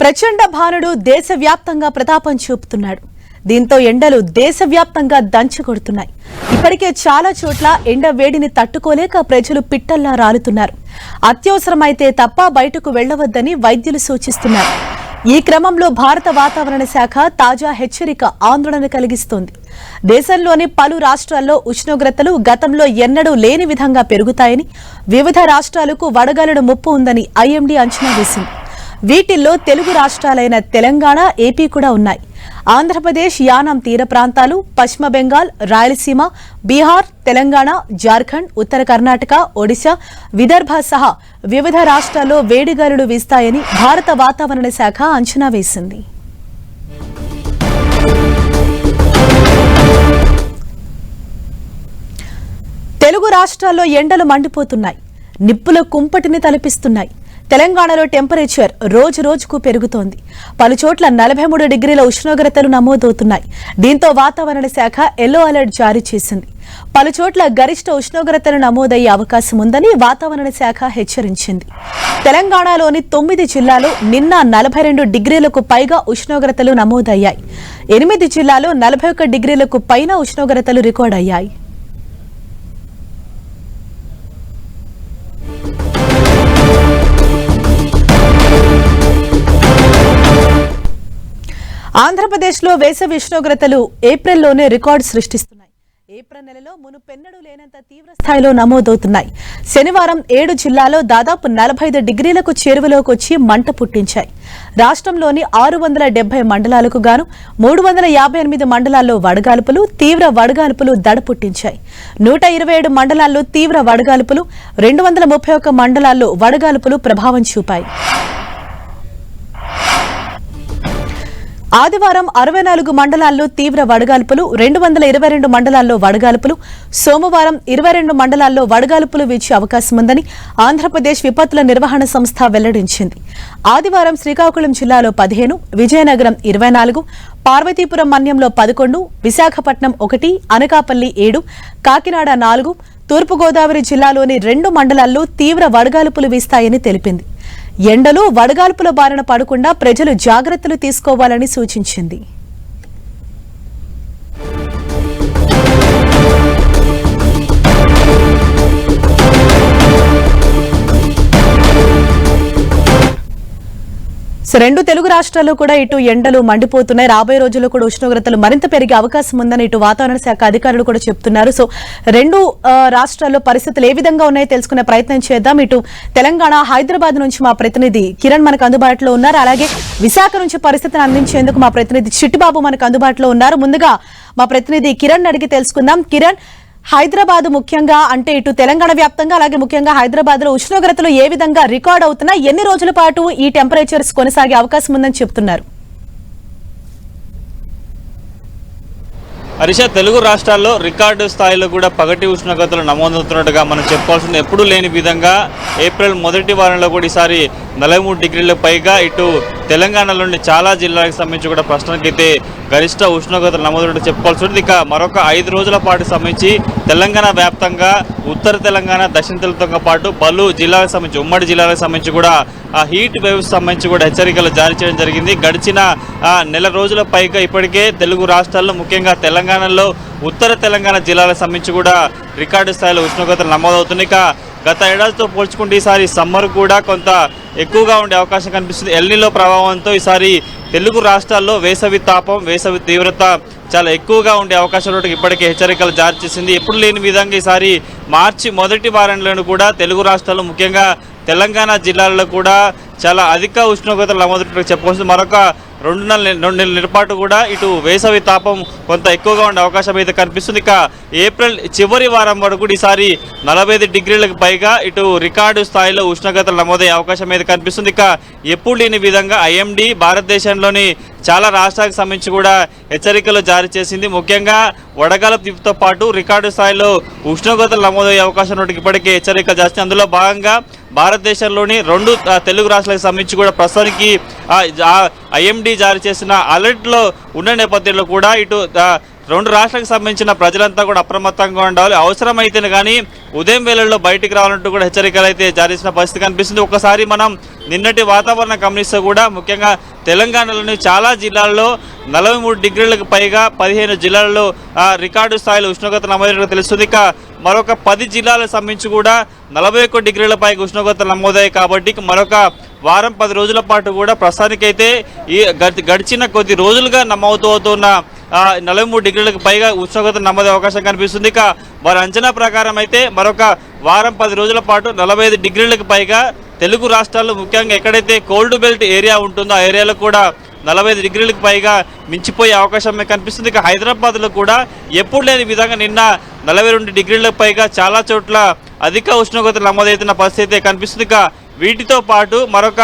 ప్రచండ భానుడు దేశవ్యాప్తంగా ప్రతాపం చూపుతున్నాడు. దీంతో ఎండలు దేశవ్యాప్తంగా దంచి కొడుతున్నాయి. ఇప్పటికే చాలా చోట్ల ఎండ వేడిని తట్టుకోలేక ప్రజలు పిట్టల్లా రాలుతున్నారు. అత్యవసరమైతే తప్ప బయటకు వెళ్ళవద్దని వైద్యులు సూచిస్తున్నారు. ఈ క్రమంలో భారత వాతావరణ శాఖ తాజా హెచ్చరిక ఆందోళన కలిగిస్తోంది. దేశంలోని పలు రాష్ట్రాల్లో ఉష్ణోగ్రతలు గతంలో ఎన్నడూ లేని విధంగా పెరుగుతాయని వివిధ రాష్ట్రాలకు వడగలడు ముప్పు ఉందని ఐఎండీ అంచనా వేసింది. వీటిల్లో తెలుగు రాష్ట్రాలైన తెలంగాణ ఏపీ కూడా ఉన్నాయి. ఆంధ్రప్రదేశ్ యానాం తీర ప్రాంతాలు పశ్చిమ బెంగాల్ రాయలసీమ బీహార్ తెలంగాణ జార్ఖండ్ ఉత్తర కర్ణాటక ఒడిశా విదర్భ సహా వివిధ రాష్ట్రాల్లో వేడిగాలులు వీస్తాయని భారత వాతావరణ శాఖ అంచనా వేసింది. తెలుగు రాష్ట్రాల్లో ఎండలు మండిపోతున్నాయి. నిప్పుల కుంపటిని తలపిస్తున్నాయి. తెలంగాణలో టెంపరేచర్ రోజు రోజుకు పెరుగుతోంది. పలుచోట్ల నలభై మూడు డిగ్రీల ఉష్ణోగ్రతలు నమోదవుతున్నాయి. దీంతో వాతావరణ శాఖ ఎల్లో అలర్ట్ జారీ చేసింది. పలుచోట్ల గరిష్ట ఉష్ణోగ్రతలు నమోదయ్యే అవకాశం ఉందని వాతావరణ శాఖ హెచ్చరించింది. తెలంగాణలోని తొమ్మిది జిల్లాలో నిన్న నలభై రెండు డిగ్రీలకు పైగా ఉష్ణోగ్రతలు నమోదయ్యాయి. ఎనిమిది జిల్లాలో నలభై ఒక్క డిగ్రీలకు పైన ఉష్ణోగ్రతలు రికార్డయ్యాయి. ఆంధ్రప్రదేశ్లో వేసవి ఉష్ణోగ్రతలు ఏప్రిల్లోనే రికార్డు సృష్టిస్తున్నాయి. ఏప్రిల్ నెలలో మునుపెన్నడూ లేనంత తీవ్ర స్థాయిలో నమోదవుతున్నాయి. శనివారం ఏడు జిల్లాలో దాదాపు నలభై డిగ్రీలకు చేరువలోకి వచ్చి మంట పుట్టించాయి. రాష్ట్రంలోని ఆరు వందల డెబ్బై మండలాలకు గాను మూడు వందల యాభై ఎనిమిది మండలాల్లో వడగాల్పులు తీవ్ర వడగాల్పులు దడ పుట్టించాయి. నూట ఇరవై ఏడు మండలాల్లో తీవ్ర వడగాల్పులు రెండు వందల ముప్పై ఒక్క మండలాల్లో వడగాల్పులు ప్రభావం చూపాయి. ఆదివారం అరవై నాలుగు మండలాల్లో తీవ్ర వడగాల్పులు రెండు వందల ఇరవై రెండు మండలాల్లో వడగాల్పులు సోమవారం ఇరవై రెండు మండలాల్లో వడగాల్పులు వీచే అవకాశం ఉందని ఆంధ్రప్రదేశ్ విపత్తుల నిర్వహణ సంస్థ వెల్లడించింది. ఆదివారం శ్రీకాకుళం జిల్లాలో పదిహేను విజయనగరం ఇరవై నాలుగు పార్వతీపురం మన్యంలో పదకొండు విశాఖపట్నం ఒకటి అనకాపల్లి ఏడు కాకినాడ నాలుగు తూర్పుగోదావరి జిల్లాలోని రెండు మండలాల్లో తీవ్ర వడగాల్పులు వీస్తాయని తెలిపింది. ఎండలు వడగాల్పుల బారిన పడకుండా ప్రజలు జాగ్రత్తలు తీసుకోవాలని సూచించింది. సో రెండు తెలుగు రాష్ట్రాల్లో కూడా ఇటు ఎండలు మండిపోతున్నాయి. రాబోయే రోజుల్లో కూడా ఉష్ణోగ్రతలు మరింత పెరిగే అవకాశం ఉందని ఇటు వాతావరణ శాఖ అధికారులు కూడా చెప్తున్నారు. సో రెండు రాష్ట్రాల్లో పరిస్థితులు ఏ విధంగా ఉన్నాయో తెలుసుకునే ప్రయత్నం చేద్దాం. ఇటు తెలంగాణ హైదరాబాద్ నుంచి మా ప్రతినిధి కిరణ్ మనకు అందుబాటులో ఉన్నారు. అలాగే విశాఖ నుంచి పరిస్థితిని అందించేందుకు మా ప్రతినిధి చిట్టిబాబు మనకు అందుబాటులో ఉన్నారు. ముందుగా మా ప్రతినిధి కిరణ్ అడిగి తెలుసుకుందాం. కిరణ్ హైదరాబాద్ ముఖ్యంగా అంటే ఇటు తెలంగాణ వ్యాప్తంగా అలాగే ముఖ్యంగా హైదరాబాద్లో ఉష్ణోగ్రతలు ఏ విధంగా రికార్డ్ అవుతున్నా ఎన్ని రోజుల పాటు ఈ టెంపరేచర్స్ కొనసాగే అవకాశం ఉందని చెప్తున్నారు. హరీష తెలుగు రాష్ట్రాల్లో రికార్డు స్థాయిలో కూడా పగటి ఉష్ణోగ్రతలు నమోదవుతున్నట్టుగా మనం చెప్పుకోవాల్సింది. ఎప్పుడూ లేని విధంగా ఏప్రిల్ మొదటి వారంలో కూడా ఈసారి నలభై మూడు డిగ్రీల పైగా ఇటు తెలంగాణలోని చాలా జిల్లాలకు సంబంధించి కూడా ప్రస్తుతానికైతే గరిష్ట ఉష్ణోగ్రతలు నమోదు చెప్పుకోవాల్సి ఉంటుంది ఇక మరొక ఐదు రోజుల పాటు సంబంధించి తెలంగాణ వ్యాప్తంగా ఉత్తర తెలంగాణ దక్షిణ తెలంగాణతో పాటు పలు జిల్లాలకు సంబంధించి ఉమ్మడి జిల్లాలకు సంబంధించి కూడా ఆ హీట్ వేవ్స్ సంబంధించి కూడా హెచ్చరికలు జారీ చేయడం జరిగింది. గడిచిన నెల రోజుల పైగా ఇప్పటికే తెలుగు రాష్ట్రాల్లో ముఖ్యంగా తెలంగాణలో ఉత్తర తెలంగాణ జిల్లాలకు సంబంధించి కూడా రికార్డు స్థాయిలో ఉష్ణోగ్రతలు నమోదవుతున్నాయి. ఇక గత ఏడాదితో పోల్చుకుంటే ఈసారి సమ్మర్ కూడా కొంత ఎక్కువగా ఉండే అవకాశం కనిపిస్తుంది. ఎల్నిలో ప్రభావంతో ఈసారి తెలుగు రాష్ట్రాల్లో వేసవి తాపం వేసవి తీవ్రత చాలా ఎక్కువగా ఉండే అవకాశాలు ఇప్పటికే హెచ్చరికలు జారీ చేసింది. ఎప్పుడు లేని విధంగా ఈసారి మార్చి మొదటి వారంలోనూ కూడా తెలుగు రాష్ట్రాల్లో ముఖ్యంగా తెలంగాణ జిల్లాల్లో కూడా చాలా అధిక ఉష్ణోగ్రతలు నమోదు చెప్పుకోవచ్చు మరొక రెండు నెలల రెండు నెలల నిరపాటు కూడా ఇటు వేసవి తాపం కొంత ఎక్కువగా ఉండే అవకాశం అయితే కనిపిస్తుంది. ఇక ఏప్రిల్ చివరి వారం వరకు కూడా ఈసారి నలభై ఐదు డిగ్రీలకు పైగా ఇటు రికార్డు స్థాయిలో ఉష్ణోగ్రతలు నమోదయ్యే అవకాశం అయితే కనిపిస్తుంది. ఇక ఎప్పుడు లేని విధంగా ఐఎండి భారతదేశంలోని చాలా రాష్ట్రాలకు సంబంధించి కూడా హెచ్చరికలు జారీ చేసింది. ముఖ్యంగా వడగాలతో పాటు రికార్డు స్థాయిలో ఉష్ణోగ్రతలు నమోదయ్యే అవకాశం ఉన్నట్టు ఇప్పటికే హెచ్చరికలు చేస్తుంది అందులో భాగంగా భారతదేశంలోని రెండు తెలుగు రాష్ట్రాలకు సంబంధించి కూడా ప్రస్తుతానికి ఐఎండి జారీ చేసిన అలర్ట్లో ఉన్న నేపథ్యంలో కూడా ఇటు రెండు రాష్ట్రాలకు సంబంధించిన ప్రజలంతా కూడా అప్రమత్తంగా ఉండాలి. అవసరమైతేనే కానీ ఉదయం వేళల్లో బయటికి రావాలంటూ కూడా హెచ్చరికలు అయితే జారీ చేసిన పరిస్థితి కనిపిస్తుంది. ఒకసారి మనం నిన్నటి వాతావరణం గమనిస్తే కూడా ముఖ్యంగా తెలంగాణలోని చాలా జిల్లాల్లో నలభై మూడు డిగ్రీలకు పైగా పదిహేను జిల్లాల్లో రికార్డు స్థాయిలో ఉష్ణోగ్రత నమోదైనట్టు తెలుస్తుంది. ఇక మరొక పది జిల్లాలకు సంబంధించి కూడా నలభై ఒక్క డిగ్రీల పైగా ఉష్ణోగ్రత నమోదాయి కాబట్టి మరొక వారం పది రోజుల పాటు కూడా ప్రస్తుతానికైతే ఈ గడి- గడిచిన కొద్ది రోజులుగా నమోదవుతున్న నలభై మూడు డిగ్రీలకు పైగా ఉష్ణోగ్రత నమ్మదే అవకాశం కనిపిస్తుంది. ఇక వారి అంచనా ప్రకారం అయితే మరొక వారం పది రోజుల పాటు నలభై ఐదు డిగ్రీలకు పైగా తెలుగు రాష్ట్రాల్లో ముఖ్యంగా ఎక్కడైతే కోల్డ్ బెల్ట్ ఏరియా ఉంటుందో ఆ ఏరియాలో కూడా నలభై ఐదు డిగ్రీలకు పైగా మించిపోయే అవకాశం కనిపిస్తుంది. ఇక హైదరాబాద్లో కూడా ఎప్పుడు లేని విధంగా నిన్న నలభై రెండు డిగ్రీలకు పైగా చాలా చోట్ల అధిక ఉష్ణోగ్రతలు నమోదవుతున్న పరిస్థితి అయితే కనిపిస్తుంది. ఇక వీటితో పాటు మరొక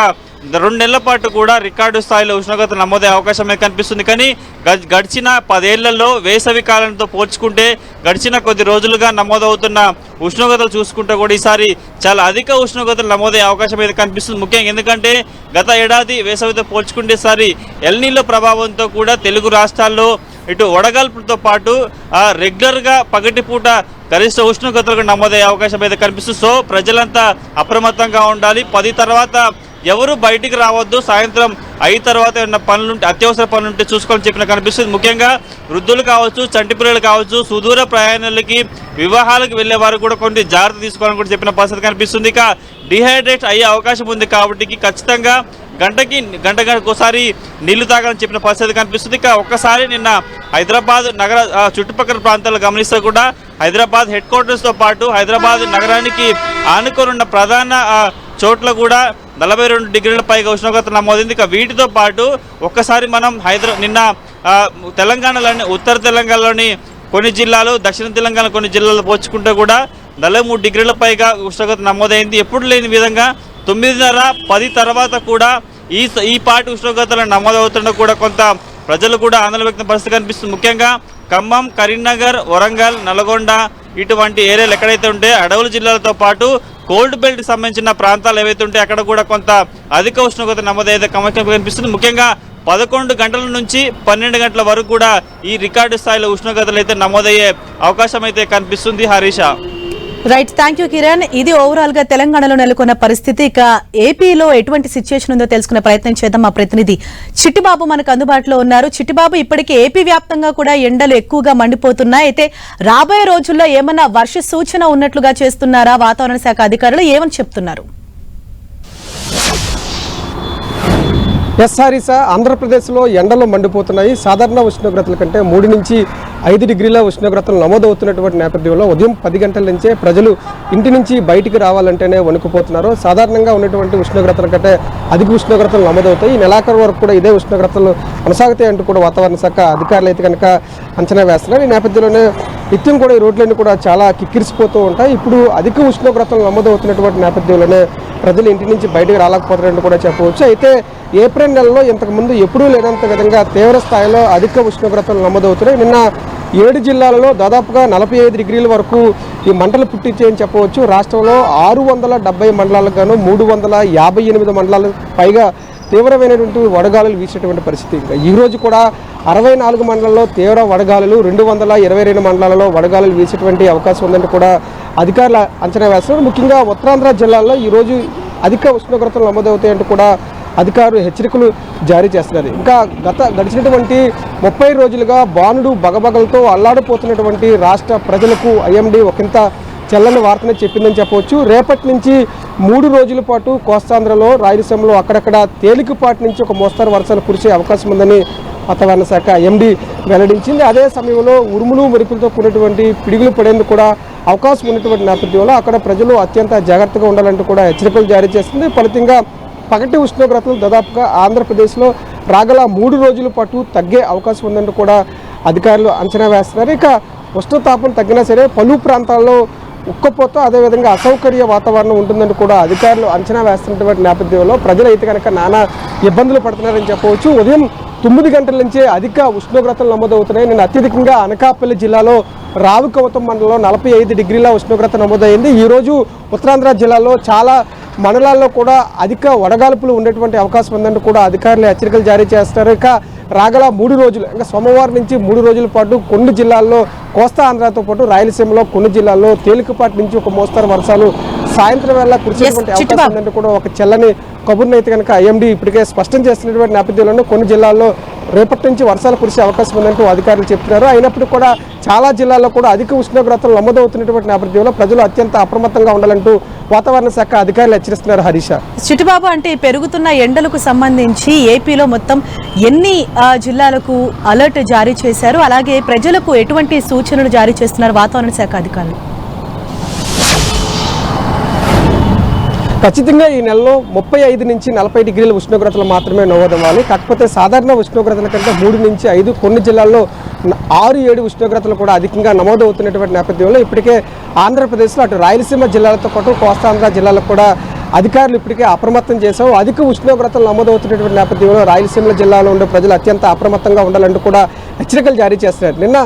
రెండు నెలల పాటు కూడా రికార్డు స్థాయిలో ఉష్ణోగ్రత నమోదే అవకాశం అయితే కనిపిస్తుంది. కానీ గ- గడిచిన పదేళ్ళలో వేసవి కాలంతో పోల్చుకుంటే గడిచిన కొద్ది రోజులుగా నమోదవుతున్న ఉష్ణోగ్రతలు చూసుకుంటే కూడా ఈసారి చాలా అధిక ఉష్ణోగ్రతలు నమోదయ్యే అవకాశం అయితే కనిపిస్తుంది. ముఖ్యంగా ఎందుకంటే గత ఏడాది వేసవితో పోల్చుకుంటే ఈసారి ఎల్నీళ్ళ ప్రభావంతో కూడా తెలుగు రాష్ట్రాల్లో ఇటు వడగాల్పులతో పాటు రెగ్యులర్గా పగటిపూట గరిష్ట ఉష్ణోగ్రతలకు నమోదయ్యే అవకాశం అయితే కనిపిస్తుంది. సో ప్రజలంతా అప్రమత్తంగా ఉండాలి. పది తర్వాత ఎవరు బయటికి రావద్దు సాయంత్రం అయిన తర్వాత ఏమన్నా పనులుంటే అత్యవసర పనులుంటే చూసుకోవాలని చెప్పిన కనిపిస్తుంది. ముఖ్యంగా వృద్ధులు కావచ్చు చంటి పిల్లలు కావచ్చు సుదూర ప్రయాణాలకి వివాహాలకు వెళ్ళే వారు కూడా కొన్ని జాగ్రత్త తీసుకోవాలని కూడా చెప్పిన పరిస్థితి కనిపిస్తుంది. ఇక డిహైడ్రేట్ అయ్యే అవకాశం ఉంది కాబట్టి ఖచ్చితంగా గంటకి గంట ఒకసారి నీళ్ళు తాగాలని చెప్పిన పరిస్థితి కనిపిస్తుంది. ఇక ఒక్కసారి నిన్న హైదరాబాద్ నగర చుట్టుపక్కల ప్రాంతాలు గమనిస్తే కూడా హైదరాబాద్ హెడ్ క్వార్టర్స్తో పాటు హైదరాబాద్ నగరానికి ఆనుకోనున్న ప్రధాన చోట్ల కూడా నలభై రెండు డిగ్రీల పైగా ఉష్ణోగ్రత నమోదైంది. ఇక వీటితో పాటు ఒక్కసారి మనం హైదరా నిన్న తెలంగాణలోని ఉత్తర తెలంగాణలోని కొన్ని జిల్లాలు దక్షిణ తెలంగాణ కొన్ని జిల్లాలు పోల్చుకుంటే కూడా నలభై మూడు డిగ్రీల పైగా ఉష్ణోగ్రత నమోదైంది. ఎప్పుడు లేని విధంగా తొమ్మిదిన్నర పది తర్వాత కూడా ఈ స- ఈ పాటి ఉష్ణోగ్రతలు నమోదవుతున్న కూడా కొంత ప్రజలు కూడా ఆందోళన వ్యక్తం పరిస్థితి కనిపిస్తుంది. ముఖ్యంగా ఖమ్మం కరీంనగర్ వరంగల్ నల్గొండ ఇటువంటి ఏరియాలు ఎక్కడైతే ఉంటే అడవుల జిల్లాలతో పాటు కోల్డ్ బెల్ట్ సంబంధించిన ప్రాంతాలు ఏవైతే ఉంటే అక్కడ కూడా కొంత అధిక ఉష్ణోగ్రత నమోదైతే కమకం కనిపిస్తుంది. ముఖ్యంగా పదకొండు గంటల నుంచి పన్నెండు గంటల వరకు కూడా ఈ రికార్డు స్థాయిలో ఉష్ణోగ్రతలు అయితే నమోదయ్యే అవకాశం అయితే కనిపిస్తుంది Harish. Right thank you Kiran ఇది ఓవరాల్గా తెలంగాణలో నెలకొన్న పరిస్థితి. ఇక ఏపీలో ఎటువంటి సిచ్యుయేషన్ ఉందో తెలుసుకునే ప్రయత్నం చేద్దాం మా ప్రతినిధి. చిట్టిబాబు మనకు అందుబాటులో ఉన్నారు. చిట్టిబాబు ఇప్పటికే ఏపీ వ్యాప్తంగా కూడా ఎండలు ఎక్కువగా మండిపోతున్నాయి. అయితే రాబోయే రోజుల్లో ఏమన్నా వర్ష సూచన ఉన్నట్లుగా చేస్తున్నారా? వాతావరణ శాఖ అధికారులు ఏమని చెప్తున్నారు? ఎస్ఆర్ఈస ఆంధ్రప్రదేశ్లో ఎండలు మండిపోతున్నాయి. సాధారణ ఉష్ణోగ్రతల కంటే మూడు నుంచి ఐదు డిగ్రీల ఉష్ణోగ్రతలు నమోదవుతున్నటువంటి నేపథ్యంలో ఉదయం పది గంటల నుంచే ప్రజలు ఇంటి నుంచి బయటికి రావాలంటేనే వణుకుపోతున్నారు. సాధారణంగా ఉన్నటువంటి ఉష్ణోగ్రతల కంటే అధిక ఉష్ణోగ్రతలు నమోదవుతాయి. ఈ నెలాఖరు వరకు కూడా ఇదే ఉష్ణోగ్రతలు కొనసాగుతాయి అంటూ కూడా వాతావరణ శాఖ అధికారులు అయితే కనుక అంచనా వేస్తున్నారు. ఈ నేపథ్యంలోనే నిత్యం కూడా ఈ రోడ్లన్నీ కూడా చాలా కిక్కిరిసిపోతూ ఉంటాయి. ఇప్పుడు అధిక ఉష్ణోగ్రతలు నమోదవుతున్నటువంటి నేపథ్యంలోనే ప్రజలు ఇంటి నుంచి బయటకు రాలేకపోతారని కూడా చెప్పవచ్చు. అయితే ఏప్రిల్ నెలలో ఇంతకుముందు ఎప్పుడూ లేనంత విధంగా తీవ్ర స్థాయిలో అధిక ఉష్ణోగ్రతలు నమోదవుతున్నాయి. నిన్న ఏడు జిల్లాలలో దాదాపుగా నలభై ఐదు డిగ్రీల వరకు ఈ మంటలు పుట్టించాయని చెప్పవచ్చు. రాష్ట్రంలో ఆరు వందల డెబ్బై మండలాలకు గాను మూడు వందల యాభై ఎనిమిది మండలాలు పైగా తీవ్రమైనటువంటి వడగాలులు వీసేటువంటి పరిస్థితి. ఇంకా ఈరోజు కూడా అరవై నాలుగు మండలాల్లో తీవ్ర వడగాలులు రెండు వందల ఇరవై రెండు మండలాలలో వడగాలులు వీసేటువంటి అవకాశం ఉందని కూడా అధికారులు అంచనా వేస్తున్నారు. ముఖ్యంగా ఉత్తరాంధ్ర జిల్లాల్లో ఈరోజు అధిక ఉష్ణోగ్రతలు నమోదవుతాయంటూ కూడా అధికారులు హెచ్చరికలు జారీ చేస్తున్నారు. ఇంకా గత గడిచినటువంటి ముప్పై రోజులుగా బాణుడు బగబగలతో అల్లాడిపోతున్నటువంటి రాష్ట్ర ప్రజలకు ఐఎండి ఒకంత చల్లని వార్తనే చెప్పిందని చెప్పవచ్చు. రేపటి నుంచి మూడు రోజుల పాటు కోస్తాంధ్రలో రాయలసీమలో అక్కడక్కడ తేలికపాటి నుంచి ఒక మోస్తారు వర్షాలు కురిసే అవకాశం ఉందని వాతావరణ శాఖ ఎండి వెల్లడించింది. అదే సమయంలో ఉరుములు మెరుపులతో కూడినటువంటి పిడుగులు పడేందుకు కూడా అవకాశం ఉన్నటువంటి నేపథ్యంలో అక్కడ ప్రజలు అత్యంత జాగ్రత్తగా ఉండాలంటూ కూడా హెచ్చరికలు జారీ చేస్తుంది ఫలితంగా పగటి ఉష్ణోగ్రతలు దాదాపుగా ఆంధ్రప్రదేశ్లో రాగల మూడు రోజుల పాటు తగ్గే అవకాశం ఉందంటూ కూడా అధికారులు అంచనా వేస్తున్నారు. ఇక ఉష్ణతాపం తగ్గినా సరే పలు ప్రాంతాల్లో ఉక్కపోత అదేవిధంగా అసౌకర్య వాతావరణం ఉంటుందని కూడా అధికారులు అంచనా వేస్తున్నటువంటి నేపథ్యంలో ప్రజలు అయితే కనుక నానా ఇబ్బందులు పడుతున్నారని చెప్పవచ్చు. ఉదయం తొమ్మిది గంటల నుంచే అధిక ఉష్ణోగ్రతలు నమోదవుతున్నాయి. నేను అత్యధికంగా అనకాపల్లి జిల్లాలో రావుకవతం మండలంలో నలభై ఐదు డిగ్రీల ఉష్ణోగ్రత నమోదైంది. ఈరోజు ఉత్తరాంధ్ర జిల్లాలో చాలా మండలాల్లో కూడా అధిక వడగాల్పులు ఉండేటువంటి అవకాశం ఉందంటూ కూడా అధికారులు హెచ్చరికలు జారీ చేస్తారు. ఇక రాగల మూడు రోజులు ఇంకా సోమవారం నుంచి మూడు రోజుల పాటు కొన్ని జిల్లాల్లో కోస్తా ఆంధ్రాతో పాటు రాయలసీమలో కొన్ని జిల్లాల్లో తేలికపాటి నుంచి ఒక మోస్తరు వర్షాలు సాయంత్రం వేళ కురిసేటువంటి అవకాశం. ఉందంటే కూడా ఒక చెల్లని కబుర్ను అయితే కనుక ఐఎండీ ఇప్పటికే స్పష్టం చేస్తున్నటువంటి నేపథ్యంలోనూ కొన్ని జిల్లాల్లో రేపటి నుంచి వర్షాలు కురిసే అవకాశం ఉందంటూ అధికారులు చెప్తున్నారు. అయినప్పుడు కూడా చాలా జిల్లాల్లో కూడా అధిక ఉష్ణోగ్రతలు నమోదవుతున్నటువంటి నేపథ్యంలో ప్రజలు అత్యంత అప్రమత్తంగా ఉండాలంటూ వాతావరణ శాఖ అధికారులు హెచ్చరిస్తున్నారు హరీష చిట్టుబాబు అంటే పెరుగుతున్న ఎండలకు సంబంధించి ఏపీలో మొత్తం ఎన్ని ఆ, జిల్లాలకు అలర్ట్ జారీ చేశారు? అలాగే ప్రజలకు ఎటువంటి సూచనలు జారీ చేస్తున్నారు వాతావరణ శాఖ అధికారులు? ఖచ్చితంగా ఈ నెలలో ముప్పై ఐదు నుంచి నలభై డిగ్రీల ఉష్ణోగ్రతలు మాత్రమే నమోదవ్వాలి. కాకపోతే సాధారణ ఉష్ణోగ్రతల కంటే మూడు నుంచి ఐదు కొన్ని జిల్లాల్లో ఆరు ఏడు ఉష్ణోగ్రతలు కూడా అధికంగా నమోదవుతున్నటువంటి నేపథ్యంలో ఇప్పటికే ఆంధ్రప్రదేశ్లో అటు రాయలసీమ జిల్లాలతో పాటు కోస్తాంధ్ర జిల్లాలకు కూడా అధికారులు ఇప్పటికే అప్రమత్తం చేశాం అధిక ఉష్ణోగ్రతలు నమోదవుతున్నటువంటి నేపథ్యంలో రాయలసీమ జిల్లాలో ఉండే ప్రజలు అత్యంత అప్రమత్తంగా ఉండాలంటూ కూడా హెచ్చరికలు జారీ చేస్తున్నారు. నిన్న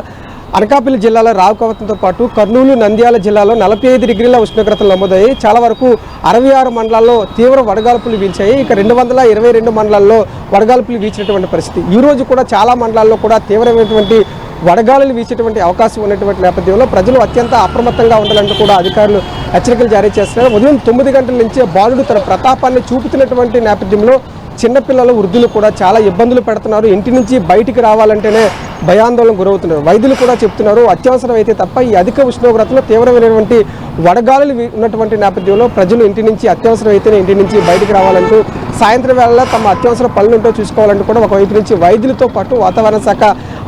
అనకాపల్లి జిల్లాలో రావుకవతంతో పాటు కర్నూలు నంద్యాల జిల్లాలో నలభై ఐదు డిగ్రీల ఉష్ణోగ్రతలు నమోదయ్యాయి. చాలా వరకు అరవై ఆరు మండలాల్లో తీవ్ర వడగాల్పులు వీల్చాయి. ఇక రెండు వందల ఇరవై రెండు మండలాల్లో వడగాల్పులు వీచినటువంటి పరిస్థితి. ఈ రోజు కూడా చాలా మండలాల్లో కూడా తీవ్రమైనటువంటి వడగాలులు వీచేటువంటి అవకాశం ఉన్నటువంటి నేపథ్యంలో ప్రజలు అత్యంత అప్రమత్తంగా ఉండాలంటూ కూడా అధికారులు హెచ్చరికలు జారీ చేస్తున్నారు. ఉదయం తొమ్మిది గంటల నుంచే బాలుడు తన ప్రతాపాన్ని చూపుతున్నటువంటి నేపథ్యంలో చిన్నపిల్లలు వృద్ధులు కూడా చాలా ఇబ్బందులు పెడుతున్నారు. ఇంటి నుంచి బయటికి రావాలంటేనే భయాందోళన గురవుతున్నారు. వైద్యులు కూడా చెప్తున్నారు అత్యవసరం అయితే తప్ప ఈ అధిక ఉష్ణోగ్రతలో తీవ్రమైనటువంటి వడగాలులు ఉన్నటువంటి నేపథ్యంలో ప్రజలు ఇంటి నుంచి అత్యవసరం అయితేనే ఇంటి నుంచి బయటికి రావాలంటూ సాయంత్రం వేళ తమ అత్యవసర పనులుంటో చూసుకోవాలంటూ కూడా ఒకవైపు నుంచి వైద్యులతో పాటు వాతావరణ శాఖ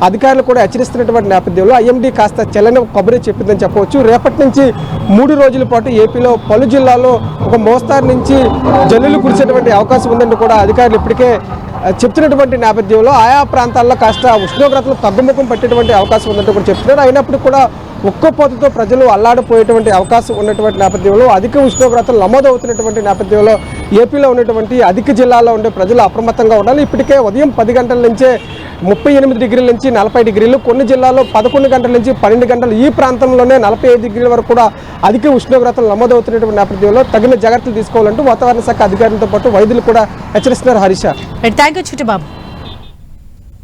అధికారులు కూడా హెచ్చరిస్తున్నటువంటి నేపథ్యంలో ఐఎండీ కాస్త చెల్లని కొబ్బరి చెప్పిందని చెప్పవచ్చు. రేపటి నుంచి మూడు రోజుల పాటు ఏపీలో పలు జిల్లాల్లో ఒక మోస్తారు నుంచి జల్లులు కురిసేటువంటి అవకాశం ఉందని కూడా అధికారులు ఇప్పటికే చెప్తున్నటువంటి నేపథ్యంలో ఆయా ప్రాంతాల్లో కాస్త ఉష్ణోగ్రతలు తగ్గుముఖం పట్టేటువంటి అవకాశం ఉందంటూ కూడా చెప్తున్నారు. అయినప్పుడు కూడా ఉక్కపోతతో ప్రజలు అల్లాడిపోయేటువంటి అవకాశం ఉన్నటువంటి నేపథ్యంలో అధిక ఉష్ణోగ్రతలు నమోదవుతున్నటువంటి నేపథ్యంలో ఏపీలో ఉన్నటువంటి అధిక జిల్లాలో ఉండే ప్రజలు అప్రమత్తంగా ఉండాలి. ఇప్పటికే ఉదయం పది గంటల నుంచే ముప్పై ఎనిమిది డిగ్రీల నుంచి నలభై డిగ్రీలు కొన్ని జిల్లాల్లో పదకొండు గంటల నుంచి పన్నెండు గంటలు ఈ ప్రాంతంలోనే నలభై ఐదు డిగ్రీల వరకు కూడా అధిక ఉష్ణోగ్రతలు నమోదవుతున్నటువంటి నేపథ్యంలో తగిన జాగ్రత్తలు తీసుకోవాలంటూ వాతావరణ శాఖ అధికారులతో పాటు వైద్యులు కూడా హెచ్చరిస్తున్నారు హరీష. Thank you Chittubabu